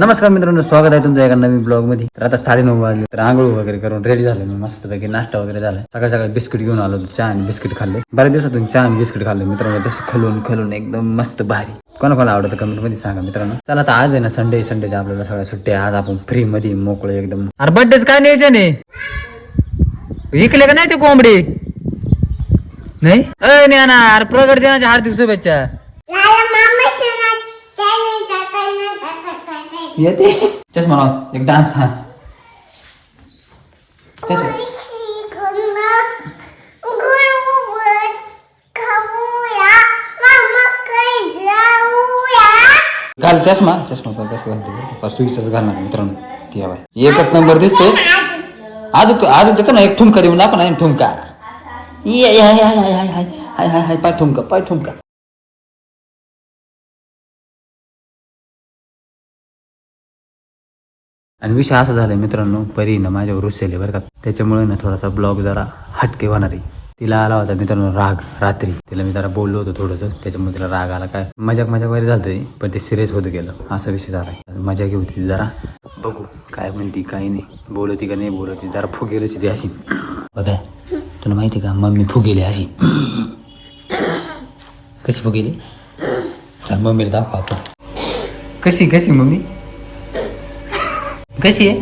नमस्कार मित्रांनो स्वागत आहे तुमचं एका नवीन ब्लॉगमध्ये तर आता साडेनऊ वाजले तर आंघोळ वगैरे करून रेडी झालो मी. मस्तपैकी नाश्ता वगैरे झाला सकाळ सकाळी बिस्किट घेऊन आलो चहा आणि बिस्किट खाल्ले. बऱ्याच दिवसातून चहा आणि बिस्किट खाल्ले मित्रांनो तसं खलून खलून एकदम मस्त भारी. कोणा कोणाला आवडतं कमेंटमध्ये सांगा मित्रांनो. चला आता आज आहे ना संडे संडेच्या आपल्याला सगळ्या सुट्ट्या आज आपण फ्री मध्ये मोकळे एकदम. अरे बर्थडेच काय नाही आहे? विकले का नाही ते कोंबडी? नाही? अय अरे प्रगट दिनाच्या हार्दिक शुभेच्छा. येते तेच म्हणा एक डान्स हा तेच घाल चष्मा चष्मा कसं घालते पाच सुईचाच घालणार मित्रांनो ती हवा एकच नंबर दिसते आजू आजू देतो ना एक ठुमका देऊन आपण ठुमका हाय हाय हाय हाय हाय हाय हाय पाय ठुमका पाय ठुमका आणि विषय असा झालाय मित्रांनो परी ना माझ्यावर रुसले बरं का. त्याच्यामुळे ना थोडासा ब्लॉग जरा हटके होणार आहे. तिला आला होता मित्रांनो राग रात्री. तिला मी जरा बोललो होतो थोडंसं. त्याच्यामुळे तिला राग आला काय? मजाक मजाक वगैरे झालं तरी पण ते सिरियस होत गेलं. असा विषय झाला मजा घेऊ ती जरा. बघू काय म्हणती काय नाही. बोलवती का नाही बोलवती जरा फुगेलच ती अशी. बघा तुला माहिती का? मम्मी फुगेली अशी. कशी फुगेली? मम्मीला दाखवा आपण. कशी कशी मम्मी? कशी आहे?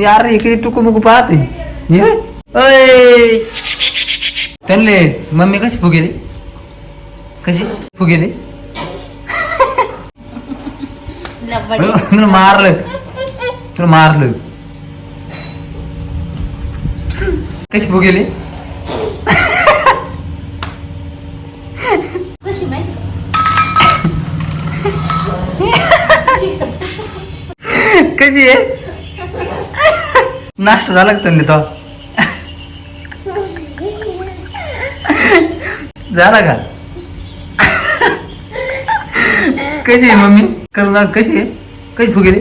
यार इकडे टुकू मुकू पाहते. त्यांले मम्मी कशी फुगेली? कशी फुगेली? तुला मारलं. तुला मारलं. कशी फुगेली? कशी आहे नाश्ता झाला का त्यांनी तो? झाला का? कशी आहे मम्मी? करू ना कशी आहे? कशी फुगेली?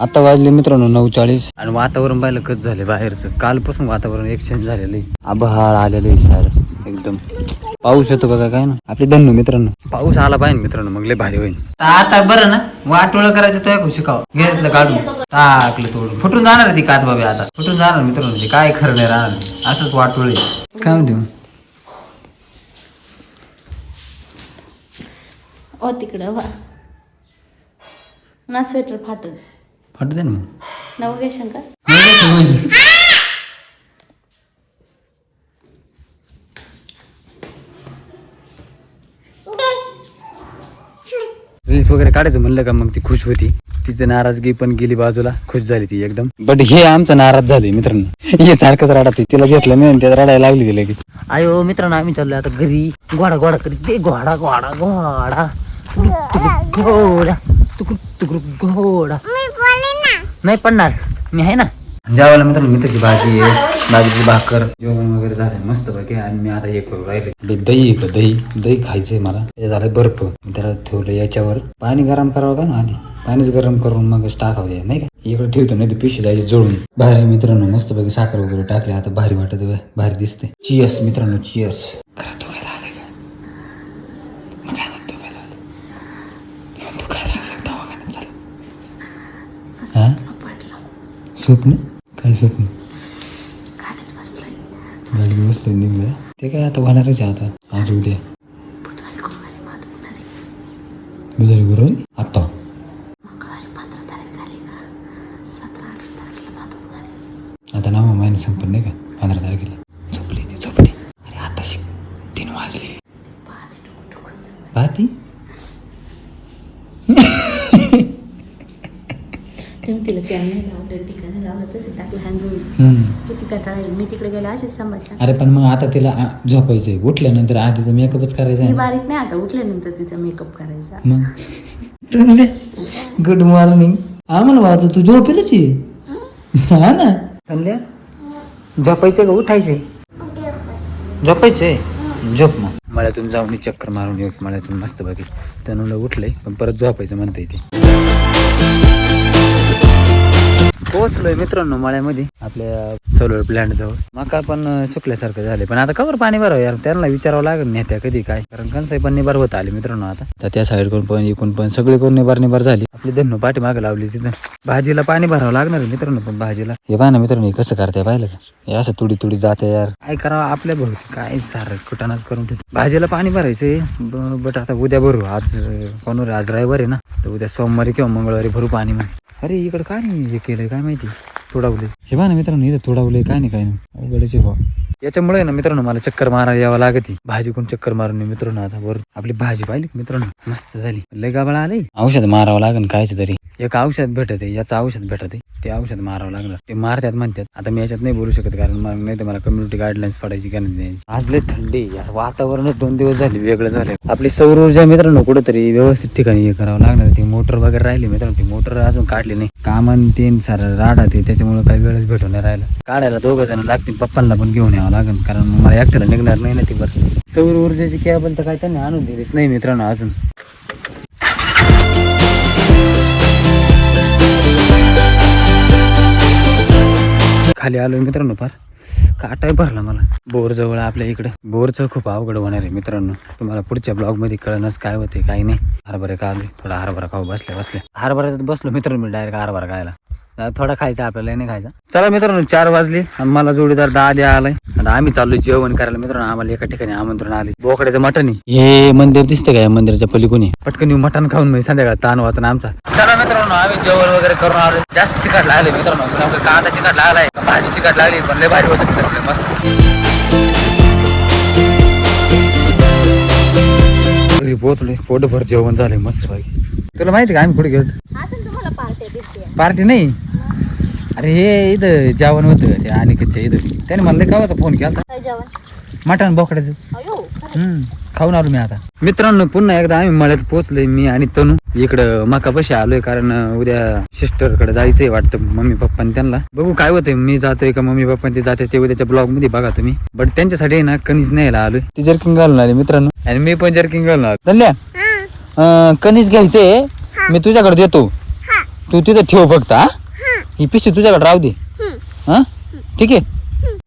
आता वाजले मित्रांनो नऊ चाळीस. आणि वातावरण पाहिलं कच झाले बाहेरचं? कालपासून वातावरण एक्सचेंज झालेलं आहे. आभाळ आलेलं आहे सारं एकदम. पाऊस येतो बघा काय ना? आपले धन्नू मित्रांनो. पाऊस आला पाहिजे मित्रांनो मग लय भारी होईल. आता बरं ना वाटोळ करायचं तो एक शिकाव घेतलं काढून. टाकलं तोडून. फुटून जाणार ती काच बाबी आता. फुटून जाणार मित्रांनो ते काय खरं नाही राहणार. असंच वाटोळ काय म्हणते? ओ तिकडं वा. ना स्वेटर फाटल फाटू दे ना मग. नवगेशन का? रील्स वगैरे काढायचं म्हणलं का मग ती खुश होती. तिचं नाराजगी पण गेली बाजूला. खुश झाली ती एकदम. बट हे आमचं नाराज झाले मित्रांनो. हे सारखंच रडा तिला घेतलं नाही आणि त्याला रडायला लागली तिला की आयो मित्रांनो आम्ही चाललोय आता घरी. घोडा घोडा करीत ते घोडा घोडा घोडा. तुकुक घोडा. तुकुक घोडा. नाही पडणार. मी आहे ना. जेवायला मित्रांनो मित्राची भाजी आहे. भाजीची भाकर. जेवण वगैरे झालं मस्त पैकी आणि मी आता हे करू राहिले. दही का दही. दही खायचंय मला. त्याच्यात झालंय बर्फ. मी त्याला ठेवलं याच्यावर. पाणी गरम करावं का ना आधी? पाणीच गरम करून मगच टाकावं द्या नाही का? इकडे ठेवतो नाही तर पिशवी जायची जोडून. बाहेर मित्रांनो मस्त पैकी साखर वगैरे टाकले. आता भारी वाटत भारी दिसते. चियर्स मित्रांनो चियर्स मग मग स्वप्न? गाडीत बसलोय निघलं ते काय आता होणारच आहे आता. आज उद्या. बुधवारी करून आता. आता नाव माहिती संपन्न नाही का? पंधरा तारखेला. तुम्ही तिला त्याने लावलं ठिकाणी लावलं तसं टाकलं हँडून. हम्म. किती कंटाळा येईल मी तिकडे गेले अशीच अरे पण मग आता तिला झोपायचंय. उठल्यानंतर आधीचा मेकअपच करायचा ती. बारीक नाही आता उठल्यानंतर तिचा मेकअप करायचा. मग? गुड मॉर्निंग आम्हाला वाटतं तू झोपेलच हा? ना? चालल्या झोपायचं का? उठायचंय? झोपायचंय? झोप मग. मळ्यातून जाऊन चक्कर मारून येऊ मळ्यातून मस्त बघी तनुला उठलंय पण परत झोपायचं म्हणता येते पोहोचलोय मित्रांनो मळ्यामध्ये. आपल्या सोलर प्लांट जवळ. मका पण सुकल्यासारखं झाले पण आता कवर पाणी भरावं यार. त्यांना विचारावं लागेल नेत्या कधी काय. कारण कंसाई पण निभार होत आले मित्रांनो आता. तर त्या साईडकडून पण इकडून पण सगळी करून निभार निभार झाली. आपली धन्नो पाठी मागे लावली तिथं. भाजीला पाणी भरावं लागणार आहे मित्रांनो पण भाजीला. हे पहा ना मित्रांनो कसं करताय पाहिलं का? हे असं तुडी तुडी जाते यार. काय करावं आपल्या भोवती? काय सार कुटाणाच करून ठेवतो. भाजीला पाणी भरायचंय. बट आता उद्या भरू. आज कोण आज रविवार आहे ना. तर उद्या सोमवारी किंवा मंगळवारी भरू पाणी मग अरे इकडं काय नाही हे केलंय काय माहिती? तोडावले. हे बा ना मित्रांनो इथं तोडावले काय नाही काय नाही. अवघडचे भाऊ याच्यामुळे ना मित्रांनो मला चक्कर मारायला यावं लागत. भाजी कोण चक्कर मारून मित्रांनो आता वर आपली भाजी पाहिली मित्रांनो? मस्त झाली. लय गाबळा आले. औषध मारावं लागेल कायच तरी. एक औषध भेटत आहे याचं औषध भेटत. आहे ते औषध मारावं लागणार ते मारतात म्हणतात. आता मी याच्यात नाही बोलू शकत कारण मग नाही तर मला कम्युनिटी गाईडलाईन्स पडायची का नाही. आज लय थंडी यार. वातावरणच दोन दिवस झाले वेगळं झालं आपली सौर ऊर्जा मित्रांनो कुठेतरी व्यवस्थित ठिकाणी हे करावं लागणार ती मोटर वगैरे राहिली मित्रांनो ती मोटर अजून काढली नाही. कामन तीन सारं राडा ते त्याच्यामुळे काही वेळच भेटून नाही राहिला. काढायला दोघं जण लागतील पप्पांना पण घेऊन यावं लागेल कारण मला एकट्याला निघणार नाही ना ती बरं सौर ऊर्जेची कॅबल तर काय त्यांनी आणून दिलीच नाही मित्रांनो अजून. खाली आलोय मित्रांनो फार काटाय भरला मला. बोर जवळ आपल्या इकडे. बोरचं खूप अवघड होणार आहे मित्रांनो. तुम्हाला पुढच्या ब्लॉगमध्ये कळणच काय होते काय नाही. हरभरे का आले थोडा हरभरा खाऊ बसले बसले हरभऱ्यात बसलो मित्रांनो मी डायरेक्ट हरभरा खायला. थोडा खायचा आपल्याला नाही खायचा. चला मित्रांनो चार वाजले आणि मला जोडीदार दहा द्या आलाय. आणि आम्ही चाललोय जेवण करायला. मित्रांनो आम्हाला एका ठिकाणी आमंत्रण आले बोकड्याचं मटण आहे. हे मंदिर दिसतं का या मंदिराच्या पलीकडून? पटकन येऊ मटण खाऊन मी संध्याकाळ ताण वाचन आमचा. चला मित्रांनो आम्ही जेवण वगैरे करून आलो जास्त चिकट लागले मित्रांनो. कांदा चिकट लागलाय भाजी चिकट लागली पण लय भारी होतं मस्त. घरी पोहोचलोय. पोटभर जेवण झालंय मस्त पाहिजे तुला माहिती का आम्ही कुठे गेलो पार्टी नाही? अरे हे इथं जेवण होतं ते अनिकेतच्या इथं. त्याने मला लय कावाचा फोन केला काय जेवण? मटण बोकड्याचं. अयो हम्म खाऊन आलो मी आता. मित्रांनो पुन्हा एकदा आम्ही मळ्यात पोहोचलोय मी आणि तनू. इकडं मकापाशी आलोय कारण अं, उद्या सिस्टरकडे जायचंय वाटतं मम्मी पप्पानी त्यांना. बघू काय होतंय मी जातोय का मम्मी पप्पा ते जाते ते उद्याच्या ब्लॉगमध्ये बघा तुम्ही. बट त्यांच्यासाठी ना कणीस न्यायला आलोय. ती जर्किंग घालून आली मित्रांनो. आणि मी पण जर्किंग घालून आलो धन्या कणीस घ्यायचंय मी तुझ्याकडे देतो. तू तिथं ठेव फक्त हा. ही पिशवी तुझ्याकडे राहू दे. हा? ठीक आहे?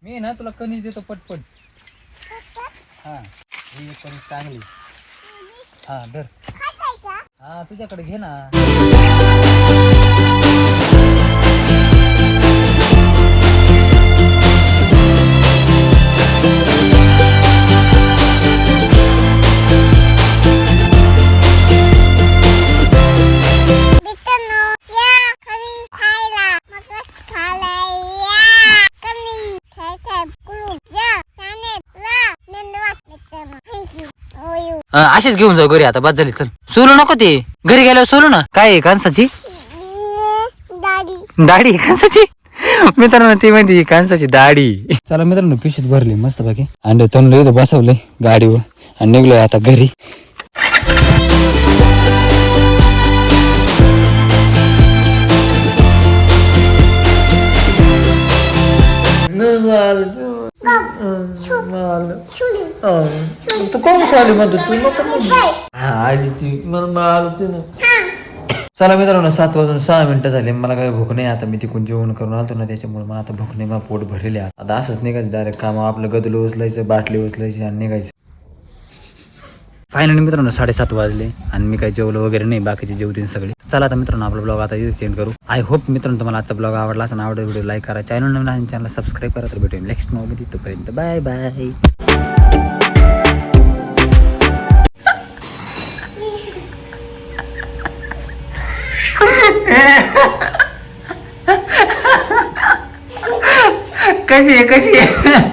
मी ना तुला कणीस देतो पटपट. हा ही एक कणीस चांगली. हा धर. हा तुझ्याकडे घे ना. हो यू अं, अशीच घेऊन जाऊ घरी आता बाद झाली चल. सोलू नको ते. घरी गेल्यावर सोलू ना. काय आहे कांसाची? दाढी. कांसाची? मित्रांनो ती माहिती ही कांसाची दाढी. चला मित्रांनो पिशीत भरली मस्त बाकी आणि तनुला इथं बसवलंय गाडीवर. आणि निघलोय आता घरी. तू कोण आली म्हणतो तू नको म्हणू. हा आली ती. मला मला आलं ते ना चला मित्रांनो सात वाजून सहा मिनिटं झाली. मला काही भूक नाही. आता मी तिकून जेवण करून आलो ना त्याच्यामुळे मला आता भूक नाही मला पोट भरलेले आहे. आता असंच निघायचं डायरेक्ट काम आपलं गदल उचलायचं बाटली उचलायची आणि निघायचं. फायनली मित्रांनो साडेसात वाजले आणि मी काही जेवलो वगैरे नाही. बाकीचे जेवतील सगळे. चला आता मित्रांनो आपला ब्लॉग आता इथे सेंड करू. आय होप मित्रांनो तुम्हाला आजचा ब्लॉग आवडला असं आवडेल व्हिडिओ लाईक करा. चॅनल नवीन आहे चॅनल सबस्क्राईब करा. तर भेटूया नेक्स्ट ब्लॉगमध्ये तोपर्यंत बाय बाय कशी आहे कशी आहे?